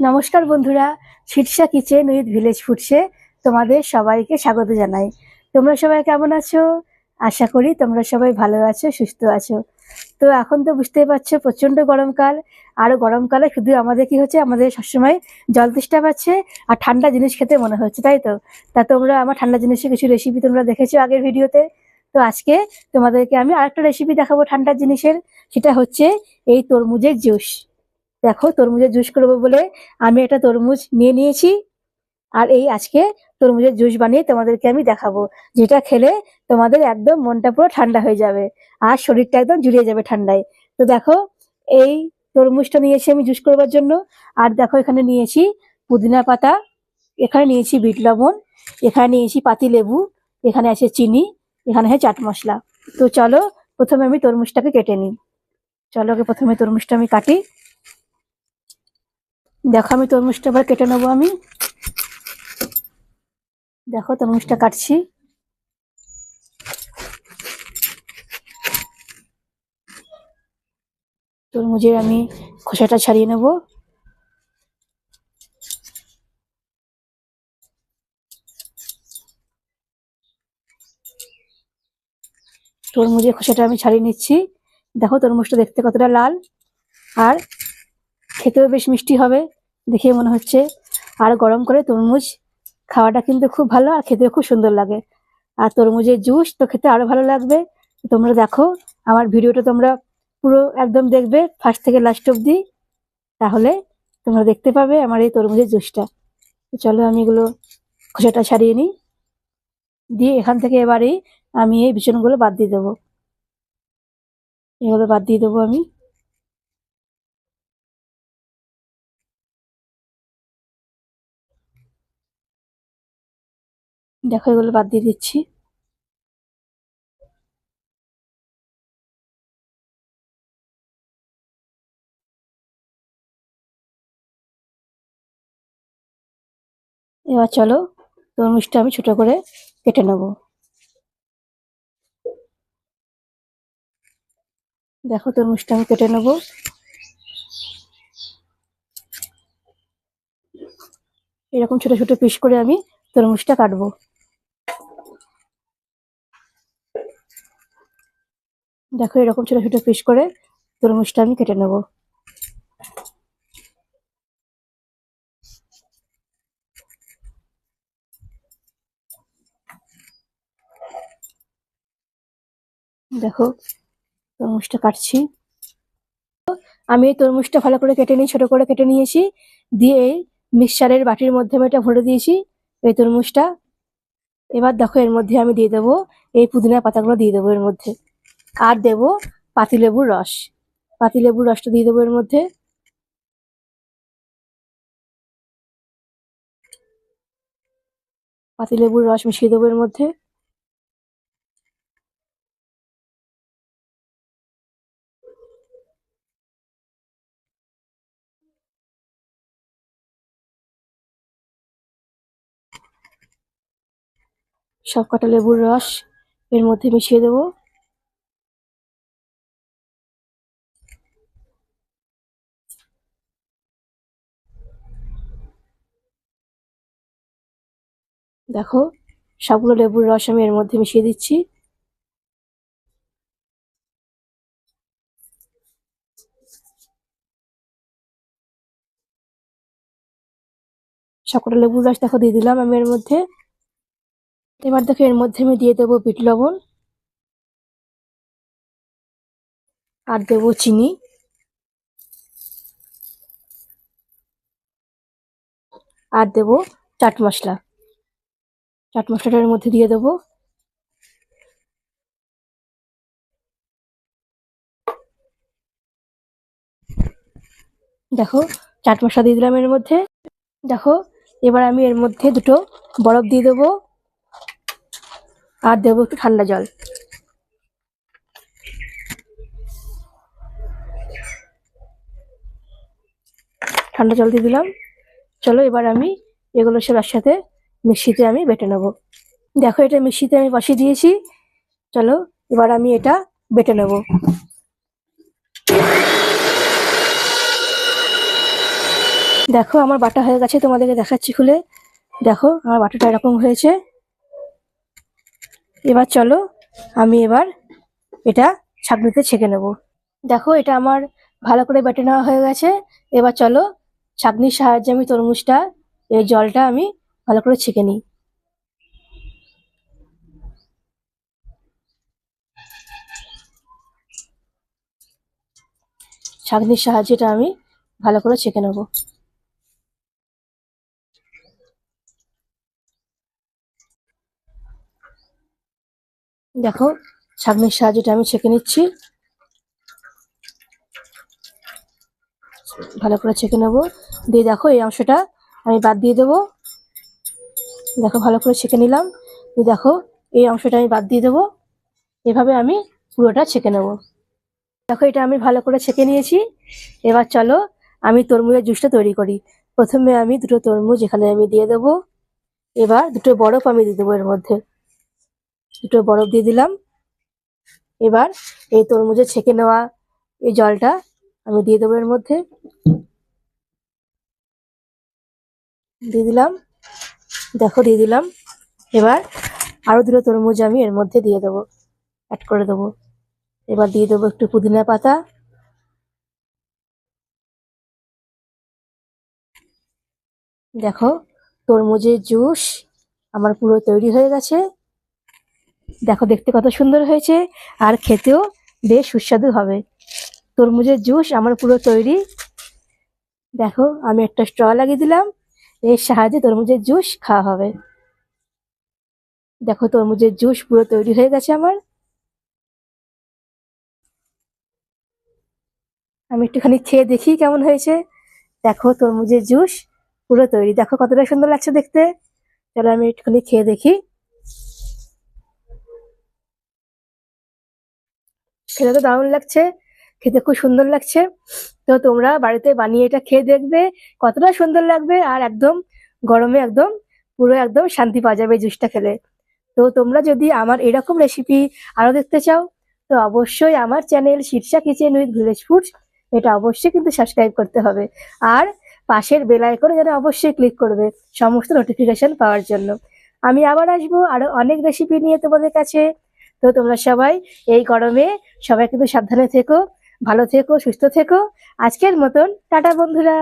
নমস্কার বন্ধুরা Shirsha kitchen with village ফুডসে তোমাদের সবাইকে স্বাগত জানাই। তোমরা সবাই কেমন আছো? আশা করি তোমরা সবাই ভালো আছো, সুস্থ আছো। তো এখন তো বুঝতেই পারছ প্রচণ্ড গরমকাল। আর গরমকালে শুধু আমাদের কি হচ্ছে, আমাদের সবসময় জল তেষ্টা পাচ্ছে আর ঠান্ডা জিনিস খেতে মনে হচ্ছে, তাই তো? তা তোমরা আমার ঠান্ডা জিনিসের কিছু রেসিপি তোমরা দেখেছ আগের ভিডিওতে? তো আজকে তোমাদেরকে আমি আরেকটা রেসিপি দেখাবো ঠান্ডা জিনিসের, সেটা হচ্ছে এই তরমুজের জুস দেখো তরমুজের জুস করব বলে আমি একটা তরমুজ নিয়ে নিয়েছি। আর এই আজকে তরমুজের জুস বানিয়ে তোমাদেরকে আমি দেখাবো, যেটা খেলে তোমাদের একদম মনটা পুরো ঠান্ডা হয়ে যাবে আর শরীরটা একদম জুড়িয়ে যাবে ঠান্ডায়। তো দেখো, এই তরমুজটা নিয়েছি আমি জুস করবার জন্য। আর দেখো, এখানে নিয়েছি পুদিনা পাতা, এখানে নিয়েছি বিট লবণ, এখানে নিয়েছি পাতি লেবু, এখানে আছে চিনি, এখানে আছে চাট মশলা। তো চলো, প্রথমে আমি তরমুজটাকে কেটে নিই। চলো প্রথমে তরমুজটা আমি কাটি। দেখো, আমি তরমুজটা এবার কেটে নেব আমি। দেখো তরমুজটা কাটছি। তরমুজের আমি খোসাটা ছাড়িয়ে নেব। তরমুজের খোসাটা আমি ছাড়িয়ে নিচ্ছি। দেখো, তরমুজটা দেখতে কতটা লাল। আর খেতেও বেশ মিষ্টি হবে, দেখে মনে হচ্ছে। আর গরম করে তরমুজ খাওয়াটা কিন্তু খুব ভালো আর খেতেও খুব সুন্দর লাগে। আর তরমুজের জুস তো খেতে আরও ভালো লাগবে। তোমরা দেখো, আমার ভিডিওটা তোমরা পুরো একদম দেখবে ফার্স্ট থেকে লাস্ট অবধি। তাহলে তোমরা দেখতে পাবে আমার এই তরমুজের জুসটা। তো চলো আমি এগুলো খোসাটা ছাড়িয়ে নিই। দিয়ে এখান থেকে এবারেই আমি এই বিছনগুলো বাদ দিয়ে দেবো। এগুলো বাদ দিয়ে দেবো আমি। দেখো, এগুলো বাদ দিয়ে দিচ্ছি। এবার চলো, তরমুজটা আমি ছোট করে কেটে নেব। দেখো, তরমুজটা আমি কেটে নেব। এরকম ছোট ছোট পিস করে আমি তরমুজটা কাটবো। দেখো এরকম ছোট ছোট পিস করে তরমুজটা আমি কেটে নেব। দেখো তরমুজটা কাটছি। আমি এই তরমুজটা ভালো করে কেটে নিই ছোট করে কেটে নিয়েছি। দিয়ে এই মিক্সচারের বাটির মধ্যে আমি এটা ভরে দিয়েছি এই তরমুজটা। এবার দেখো এর মধ্যে আমি দিয়ে দেবো, এই পুদিনা পাতাগুলো দিয়ে দেবো এর মধ্যে। আর দেবো পাতিলেবুর রস। পাতিলেবুর রসটা দিয়ে দেবো এর মধ্যে। পাতিলেবুর রস মিশিয়ে দেবো এর মধ্যে। সব কটা লেবুর রস এর মধ্যে মিশিয়ে দেবো। দেখো সবগুলো লেবুর রস আমি এর মধ্যে মিশিয়ে দিচ্ছি। সবকটা লেবুর রস দেখো, দিয়ে দিলাম আমি এর মধ্যে। এবার দেখো, এর মধ্যে আমি দিয়ে দেবো বিট লবণ। আর দেবো চিনি। আর দেবো চাট মশলা। চাট মশলাটার মধ্যে দিয়ে দেবো। দেখো, চাট মশলা দিয়ে দিলাম এর মধ্যে। দেখো, এবার আমি এর মধ্যে দুটো বরফ দিয়ে দেবো আর দেবো একটু ঠান্ডা জল। ঠান্ডা জল দিয়ে দিলাম। চলো, এবার আমি এগুলো সব একসাথে মিক্সিতে আমি বেটে নেব। দেখো এটা মিক্সিতে আমি বসিয়ে দিয়েছি। চলো, এবার আমি এটা বেটে নেব। দেখো, আমার বাটা হয়ে গেছে, তোমাদেরকে দেখাচ্ছি খুলে। দেখো, আমার বাটাটা এরকম হয়েছে। এবার চলো, আমি এবার এটা ছাঁকনিতে ছেঁকে নেব। দেখো, এটা আমার ভালো করে বেটে নেওয়া হয়ে গেছে। এবার চলো, ছাঁকনির সাহায্যে আমি তরমুজটা, এই জলটা আমি ভালো করে ছেঁকে নিই। ছাঁকনির সাহায্যে এটা আমি ভালো করে ছেঁকে নেব। দেখো, ছাঁকনির সাহায্যে এটা আমি ছেঁকে নিচ্ছি। ভালো করে ছেঁকে নেব। দিয়ে দেখো, এই অংশটা আমি বাদ দিয়ে দেবো। দেখো, ভালো করে ছেঁকে নিলাম। দেখো, এই অংশটা আমি বাদ দিয়ে দেবো। এভাবে আমি পুরোটা ছেঁকে নেব। দেখো, এটা আমি ভালো করে ছেঁকে নিয়েছি। এবার চলো, আমি তরমুজের জুসটা তৈরি করি। প্রথমে আমি দুটো তরমুজ এখানে আমি দিয়ে দেবো। এবার দুটো বরফ আমি দিয়ে দেবো এর মধ্যে। দুটো বরফ দিয়ে দিলাম। এবার এই তরমুজে ছেঁকে নেওয়া এই জলটা আমি দিয়ে দেবো এর মধ্যে। দিয়ে দিলাম। দেখো, দিয়ে দিলাম। এবার আরও দুটো তরমুজ আমি এর মধ্যে দিয়ে দেবো। অ্যাড করে দেবো। এবার দিয়ে দেবো একটু পুদিনা পাতা। দেখো, তরমুজের জুস আমার পুরো তৈরি হয়ে গেছে। দেখো, দেখতে কত সুন্দর হয়েছে। আর খেতেও বেশ সুস্বাদু হবে। তরমুজের জুস আমার পুরো তৈরি। দেখো, আমি একটা স্ট্র লাগিয়ে দিলাম। এর সাহায্যে তরমুজের জুস খাওয়া হবে। দেখো তরমুজের জুস পুরো তৈরি হয়ে গেছে আমার। আমি একটুখানি খেয়ে দেখি কেমন হয়েছে। দেখো তরমুজের জুস পুরো তৈরি। দেখো কতটা সুন্দর লাগছে দেখতে। চলো আমি একটুখানি খেয়ে দেখি। খেতে তো দারুণ লাগছে। খেতে খুব সুন্দর লাগছে। তো তোমরা বাড়িতে বানিয়ে এটা খেয়ে দেখবে, কতটা সুন্দর লাগবে আর একদম গরমে একদম পুরো একদম শান্তি পাওয়া যাবে জুসটা খেলে। তো তোমরা যদি আমার এরকম রেসিপি আরও দেখতে চাও, তো অবশ্যই আমার channel Shirsha kitchen with village foods এটা অবশ্যই কিন্তু সাবস্ক্রাইব করতে হবে। আর পাশের বেল আইকনে যেন অবশ্যই ক্লিক করবে, সমস্ত নোটিফিকেশন পাওয়ার জন্য। আমি আবার আসব আরও অনেক রেসিপি নিয়ে তোমাদের কাছে। তো তোমরা সবাই এই গরমে সবাই কিন্তু সাবধানে থেকো। ভালো থেকো সুস্থ থেকো। আজকের মতন টাটা বন্ধুরা।